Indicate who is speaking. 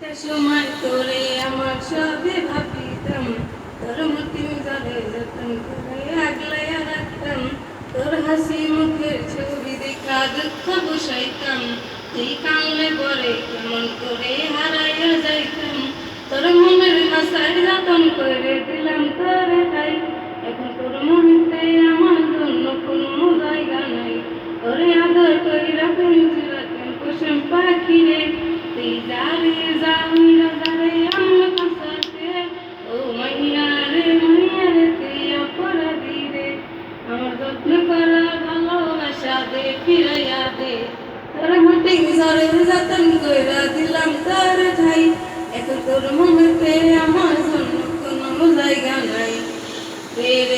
Speaker 1: একটা সময় তোরে আমার সবে ভাবিতাম। তোর আগলাইয়া রাখতাম। তোর হাসি ছবি দেখা দুঃখ বসাইতাম। কেমন করে হারাইয়া যাইতাম। তোর যতন করে দিলাম তাই এখন তোর আমার জন্য কোনো জায়গা নাই। আদর কইরা পেঞ্চিলাতেন কুসুম পাখি রে রূপালা ভালোবাসা দে, ফিরাইয়া দে। রহমতে জ্বরের যতন কইরা দিলাম তার ঠাই। এখন তোর মনেতে আমার জন্য কোনো জায়গা নাই। তেরে